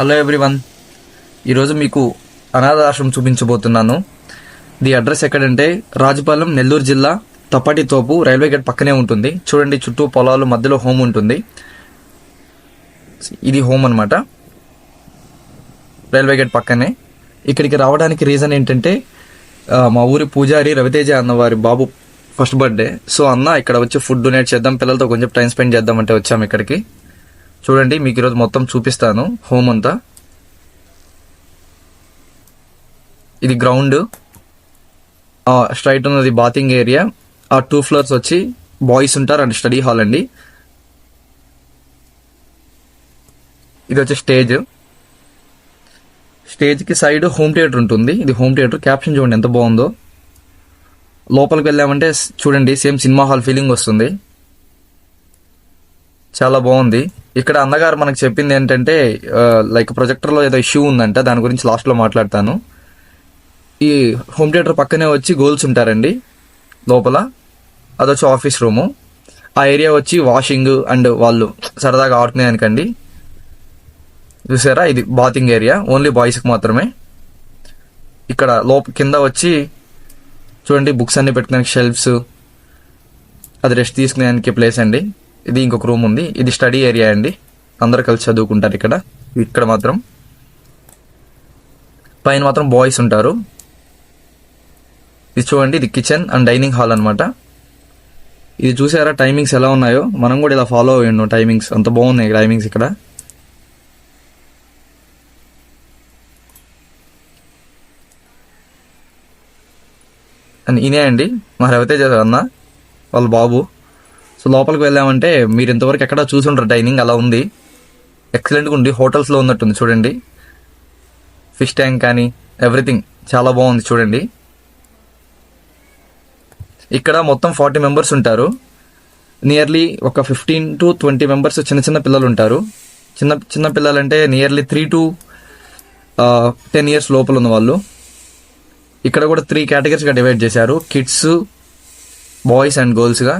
Hello everyone ఈరోజు మీకు అనాథాశ్రమం చూపించబోతున్నాను. ది అడ్రస్ ఎక్కడంటే రాజపాలెం నెల్లూరు జిల్లా తప్పటి తోపు రైల్వే గేట్ పక్కనే ఉంటుంది. చూడండి చుట్టూ పొలాలు మధ్యలో హోమ్ ఉంటుంది. ఇది హోమ్ అన్నమాట. రైల్వే గేట్ పక్కనే. ఇక్కడికి రావడానికి రీజన్ ఏంటంటే మా ఊరి పూజారి రవితేజ అన్న వారి బాబు ఫస్ట్ బర్త్డే సో అన్న ఇక్కడ వచ్చి ఫుడ్ డొనేట్ చేద్దాం పిల్లలతో కొంచెం టైం స్పెండ్ చేద్దాం అంటే వచ్చాము ఇక్కడికి. చూడండి మీకు ఈరోజు మొత్తం చూపిస్తాను. హోమ్ అంతా. ఇది గ్రౌండ్ స్ట్రైట్ ఉన్నది బాతింగ్ ఏరియా ఆ టూ ఫ్లోర్స్ వచ్చి బాయ్స్ ఉంటారు అండ్ స్టడీ హాల్ అండి. ఇది వచ్చి స్టేజ్ స్టేజ్కి సైడ్ హోమ్ థియేటర్ ఉంటుంది. ఇది హోమ్ థియేటర్ క్యాప్షన్ చూడండి ఎంత బాగుందో. లోపలికి వెళ్ళామంటే చూడండి సేమ్ సినిమా హాల్ ఫీలింగ్ వస్తుంది. చాలా బాగుంది. ఇక్కడ అన్నగారు మనకు చెప్పింది ఏంటంటే లైక్ ప్రొజెక్టర్లో ఏదో ఇష్యూ ఉందంట దాని గురించి లాస్ట్లో మాట్లాడతాను. ఈ హోమ్ థియేటర్ పక్కనే వచ్చి గోల్స్ ఉంటారండి లోపల. అదొచ్చి ఆఫీస్ రూము ఆ ఏరియా వచ్చి వాషింగ్ అండ్ వాళ్ళు సరదాగా ఆడుకునేదానికండి చూసారా? ఇది బాతింగ్ ఏరియా ఓన్లీ బాయ్స్కి మాత్రమే. ఇక్కడ లోప కింద వచ్చి చూడండి బుక్స్ అన్ని పెట్టుకునే షెల్ఫ్స్ అది రెస్ట్ తీసుకునేదానికి ప్లేస్ అండి. ఇది ఇంకొక రూమ్ ఉంది. ఇది స్టడీ ఏరియా అండి. అందరు కలిసి చదువుకుంటారు ఇక్కడ. ఇక్కడ మాత్రం. పైన మాత్రం బాయ్స్ ఉంటారు. ఇది చూడండి ఇది కిచెన్ అండ్ డైనింగ్ హాల్ అన్నమాట. ఇది చూసారా టైమింగ్స్ ఎలా ఉన్నాయో? మనం కూడా ఇలా ఫాలో అయ్యండు టైమింగ్స్ అంత బాగున్నాయి టైమింగ్స్ ఇక్కడ. అండ్ ఇనే అండి. మా రవితేజ అన్న వాళ్ళ బాబు. సో లోపలికి వెళ్ళామంటే మీరు ఇంతవరకు ఎక్కడ చూసుంటారు డైనింగ్ అలా ఉంది. ఎక్సలెంట్గా ఉంది. హోటల్స్లో ఉన్నట్టుంది చూడండి. ఫిష్ ట్యాంక్ కానీ ఎవ్రీథింగ్ చాలా బాగుంది చూడండి. ఇక్కడ మొత్తం ఫార్టీ మెంబర్స్ ఉంటారు. నియర్లీ ఒక ఫిఫ్టీన్ టు ట్వంటీ మెంబర్స్ చిన్న చిన్న పిల్లలు ఉంటారు. చిన్న చిన్న పిల్లలంటే nearly three to ten years లోపల ఉన్న వాళ్ళు. ఇక్కడ కూడా త్రీ కేటగిరీస్గా డివైడ్ చేశారు. కిడ్స్ బాయ్స్ అండ్ గర్ల్స్గా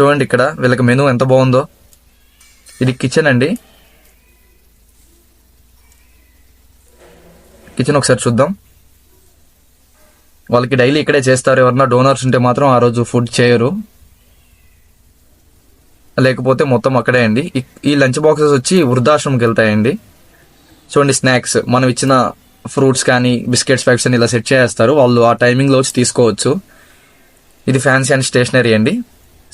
చూడండి ఇక్కడ వీళ్ళకి మెనూ ఎంత బాగుందో. ఇది కిచెన్ అండి. కిచెన్ ఒకసారి చూద్దాం. వాళ్ళకి డైలీ ఇక్కడే చేస్తారు. ఎవరన్నా డోనర్స్ ఉంటే మాత్రం ఆ రోజు ఫుడ్ చేయరు. లేకపోతే మొత్తం అక్కడే అండి. ఈ- లంచ్ బాక్సెస్ వచ్చి వృద్ధాశ్రమంకి వెళ్తాయండి. చూడండి స్నాక్స్ మనం ఇచ్చిన ఫ్రూట్స్ కానీ బిస్కెట్స్ ప్యాక్స్ అని ఇలా సెట్ చేస్తారు వాళ్ళు ఆ టైమింగ్లో వచ్చి తీసుకోవచ్చు. ఇది ఫ్యాన్సీ అండ్ స్టేషనరీ అండి.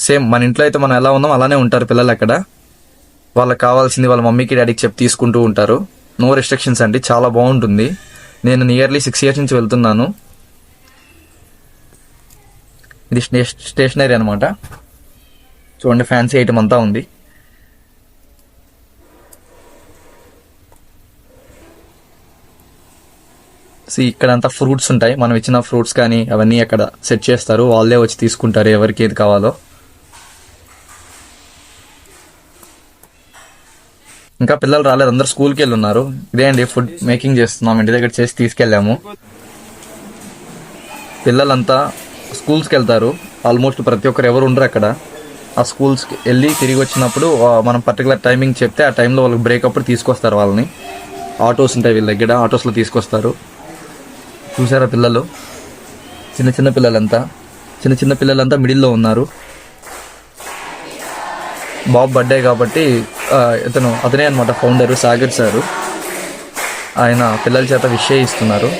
సేమ్ మన ఇంట్లో అయితే మనం ఎలా ఉన్నాం అలానే ఉంటారు పిల్లలు అక్కడ. వాళ్ళకి కావాల్సింది వాళ్ళ మమ్మీకి డాడీకి చెప్పి తీసుకుంటూ ఉంటారు. నో రెస్ట్రిక్షన్స్ అండి చాలా బాగుంటుంది. నేను నియర్లీ సిక్స్ ఇయర్స్ నుంచి వెళ్తున్నాను. ఇది స్టే- స్టేషనరీ అనమాట చూడండి ఫ్యాన్సీ ఐటమ్ అంతా ఉంది. సి ఇక్కడంతా ఫ్రూట్స్ ఉంటాయి. మనం ఇచ్చిన ఫ్రూట్స్ కానీ అవన్నీ అక్కడ సెట్ చేస్తారు. వాళ్ళే వచ్చి తీసుకుంటారు ఎవరికి ఏది కావాలో. ఇంకా పిల్లలు రాలేదు అందరు స్కూల్కి వెళ్ళి ఉన్నారు ఇదే అండి ఫుడ్ మేకింగ్ చేస్తున్నాం ఇంటి దగ్గర చేసి తీసుకెళ్ళాము. పిల్లలంతా స్కూల్స్కి వెళ్తారు. ఆల్మోస్ట్ ప్రతి ఒక్కరు ఎవరు ఉండరు అక్కడ. ఆ స్కూల్స్కి వెళ్ళి తిరిగి వచ్చినప్పుడు మనం పర్టికులర్ టైమింగ్ చెప్తే ఆ టైంలో వాళ్ళకి బ్రేక్ అప్పుడు తీసుకొస్తారు వాళ్ళని. ఆటోస్ ఉంటాయి వీళ్ళ దగ్గర ఆటోస్లో తీసుకొస్తారు. చూసారా పిల్లలు? చిన్న చిన్న పిల్లలంతా. చిన్న చిన్న పిల్లలంతా మిడిల్లో ఉన్నారు. బాబు బర్త్డే కాబట్టి ఇతను అతనే అనమాట ఫౌండర్ సాగర్ సారు. ఆయన పిల్లల చేత విష్ ఇస్తున్నారు.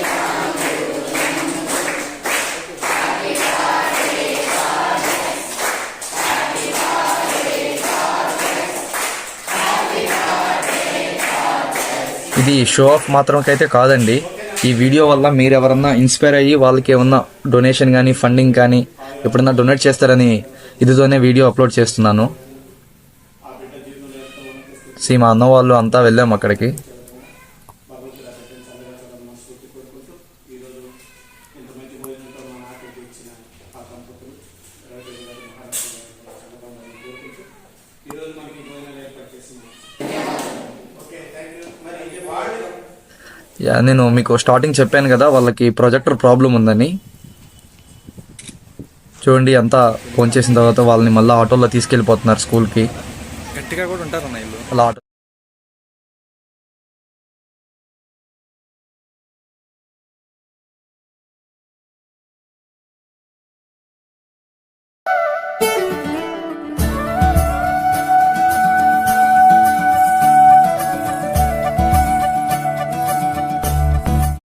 ఇది షో ఆఫ్ మాత్రంకైతే కాదండి. ఈ వీడియో వల్ల మీరు ఎవరన్నా ఇన్స్పైర్ అయ్యి వాళ్ళకి ఏమన్నా డొనేషన్ కానీ ఫండింగ్ కానీ ఎప్పుడన్నా డొనేట్ చేస్తారని ఇదితోనే వీడియో అప్లోడ్ చేస్తున్నాను. సీ మా అన్న వాళ్ళు అంతా వెళ్ళాము అక్కడికి. యా నేను మీకు స్టార్టింగ్ చెప్పాను కదా వాళ్ళకి ప్రొజెక్టర్ ప్రాబ్లం ఉందని. చూడండి అంతా ఫోన్ చేసిన తర్వాత వాళ్ళని మళ్ళీ ఆటోలో తీసుకెళ్ళిపోతున్నారు స్కూల్కి గట్టిగా కూడా ఉంటారు అన్న వీళ్ళు అలా